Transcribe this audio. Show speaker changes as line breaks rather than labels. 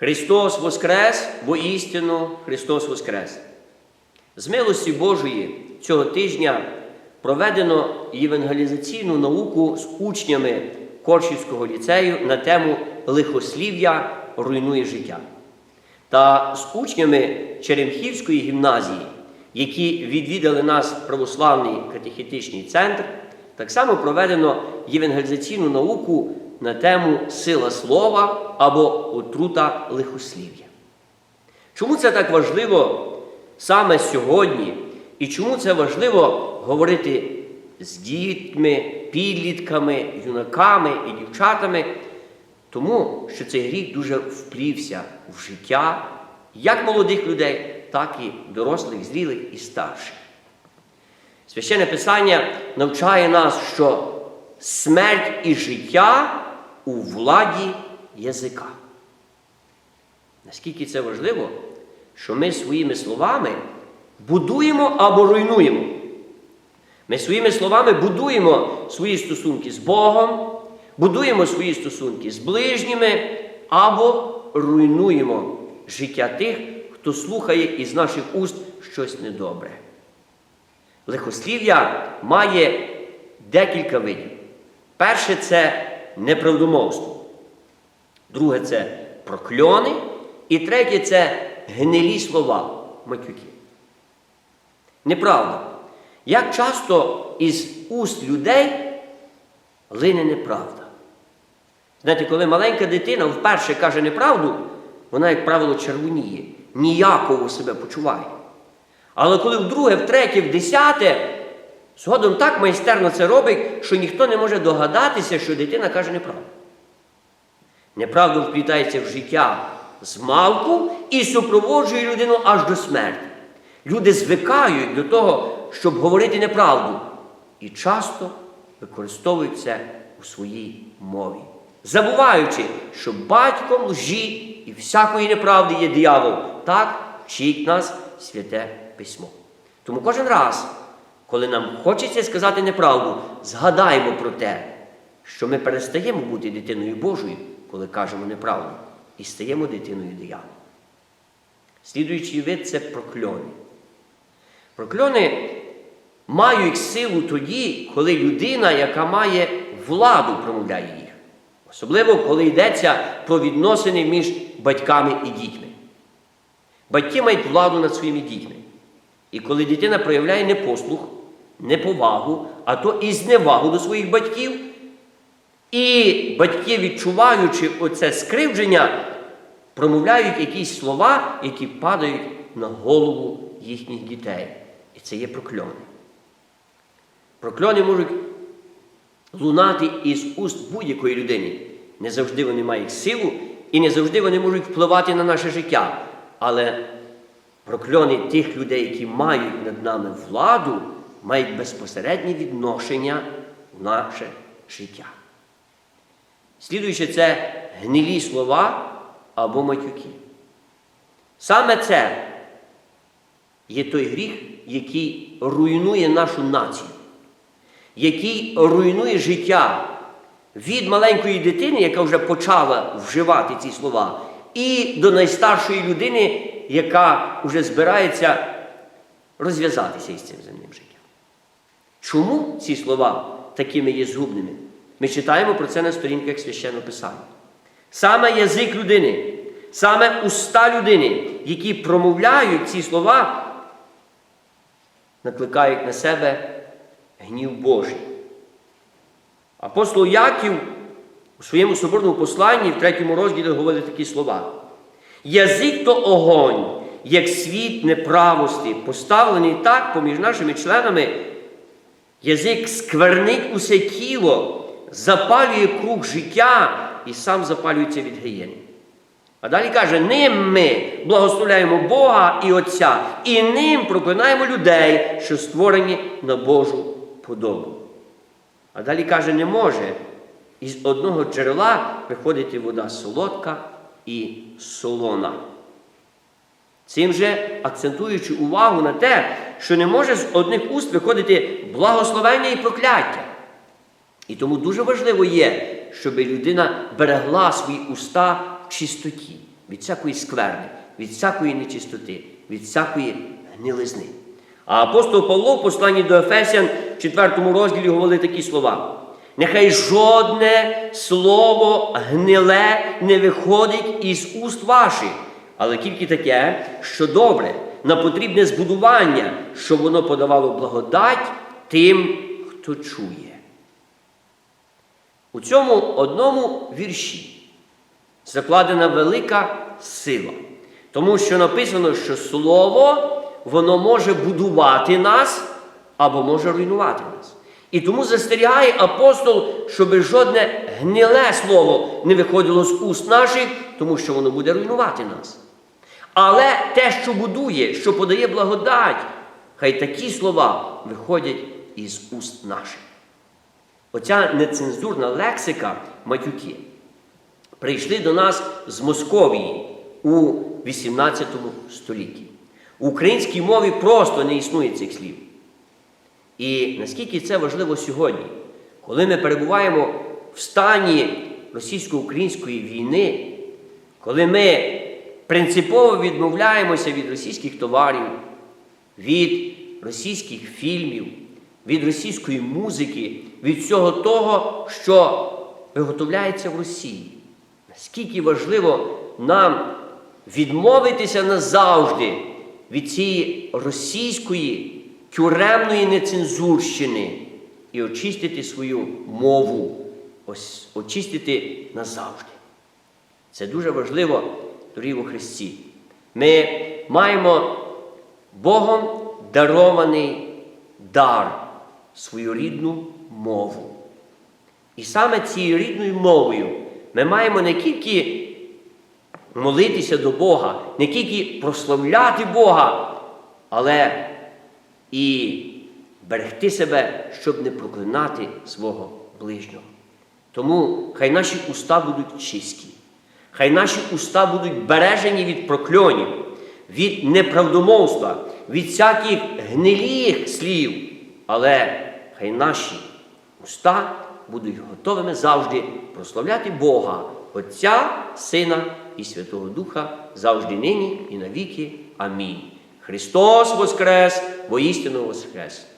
Христос Воскрес, бо істину Христос Воскрес. З милості Божої цього тижня проведено євангелізаційну науку з учнями Коршівського ліцею на тему лихослів'я руйнує життя. Та з учнями Черемхівської гімназії, які відвідали нас православний катехетичний центр, так само проведено євангелізаційну науку на тему сила слова або отрута лихослів'я. Чому це так важливо саме сьогодні? І чому це важливо говорити з дітьми, підлітками, юнаками і дівчатами? Тому що цей гріх дуже вплівся в життя як молодих людей, так і дорослих, зрілих і старших. Священне Писання навчає нас, що смерть і життя у владі язика. Наскільки це важливо, що ми своїми словами будуємо або руйнуємо. Ми своїми словами будуємо свої стосунки з Богом, будуємо свої стосунки з ближніми або руйнуємо життя тих, хто слухає із наших уст щось недобре. Лихослів'я має декілька видів. Перше це неправдомовство. Друге це прокльони. І третє це гнилі слова матюки. Неправда. Як часто із уст людей лине неправда. Знаєте, коли маленька дитина вперше каже неправду, вона, як правило, червоніє, ніяково себе почуває. Але коли вдруге, втретє, в десяте, згодом так майстерно це робить, що ніхто не може догадатися, що дитина каже неправду. Неправда вплітається в життя з малку і супроводжує людину аж до смерті. Люди звикають до того, щоб говорити неправду, і часто використовують це у своїй мові, забуваючи, що батьком лжі і всякої неправди є диявол. Так вчить нас святе письмо. Тому кожен раз, коли нам хочеться сказати неправду, згадаємо про те, що ми перестаємо бути дитиною Божою, коли кажемо неправду, і стаємо дитиною диявола. Слідуючий вид це прокльони. Прокльони мають силу тоді, коли людина, яка має владу, промовляє їх. Особливо, коли йдеться про відносини між батьками і дітьми. Батьки мають владу над своїми дітьми. І коли дитина проявляє непослух, неповагу, а то і зневагу до своїх батьків, і батьки, відчуваючи оце скривдження, промовляють якісь слова, які падають на голову їхніх дітей. І це є прокльони. Прокльони можуть лунати із уст будь-якої людини. Не завжди вони мають силу і не завжди вони можуть впливати на наше життя. Але прокльони тих людей, які мають над нами владу, мають безпосереднє відношення в наше життя. Слідуючи, це гнилі слова або матюки. Саме це є той гріх, який руйнує нашу націю, який руйнує життя від маленької дитини, яка вже почала вживати ці слова, і до найстаршої людини, яка вже збирається розв'язатися із цим земним життям. Чому ці слова такими є згубними? Ми читаємо про це на сторінках священного Писання. Саме язик людини, саме уста людини, які промовляють ці слова, накликають на себе гнів Божий. Апостол Яків у своєму соборному посланні в третьому розділі говорить такі слова. Язик то огонь, як світ неправості, поставлений так поміж нашими членами, язик сквернить усе тіло, запалює круг життя і сам запалюється від гієни. А далі каже, ним ми благословляємо Бога і Отця, і ним проклинаємо людей, що створені на Божу подобу. А далі каже, не може із одного джерела виходити вода солодка і солона. Цим же акцентуючи увагу на те, що не може з одних уст виходити благословення і прокляття. І тому дуже важливо є, щоб людина берегла свої уста в чистоті, від всякої скверни, від всякої нечистоти, від всякої гнилизни. А апостол Павло в посланні до Ефесян в 4 розділі говорить такі слова. Нехай жодне слово гниле не виходить із уст ваших, але тільки таке, що добре, на потрібне збудування, щоб воно подавало благодать тим, хто чує. У цьому одному вірші закладена велика сила, тому що написано, що слово воно може будувати нас або може руйнувати нас. І тому застерігає апостол, щоб жодне гниле слово не виходило з уст наших, тому що воно буде руйнувати нас. Але те, що будує, що подає благодать, хай такі слова виходять із уст наших. Оця нецензурна лексика матюки прийшли до нас з Московії у 18 столітті. У українській мові просто не існує цих слів. І наскільки це важливо сьогодні, коли ми перебуваємо в стані російсько-української війни, коли ми принципово відмовляємося від російських товарів, від російських фільмів, від російської музики, від всього того, що виготовляється в Росії. Наскільки важливо нам відмовитися назавжди від цієї російської тюремної нецензурщини і очистити свою мову, очистити назавжди. Це дуже важливо, дорогі у Христі. Ми маємо Богом дарований дар, свою рідну мову. І саме цією рідною мовою ми маємо не тільки молитися до Бога, не тільки прославляти Бога, але і берегти себе, щоб не проклинати свого ближнього. Тому хай наші уста будуть чисті, хай наші уста будуть бережені від прокльонів, від неправдомовства, від всяких гнилих слів, але хай наші уста будуть готовими завжди прославляти Бога, Отця, Сина і Святого Духа завжди нині і навіки. Амінь. Христос Воскрес, воістину Воскрес!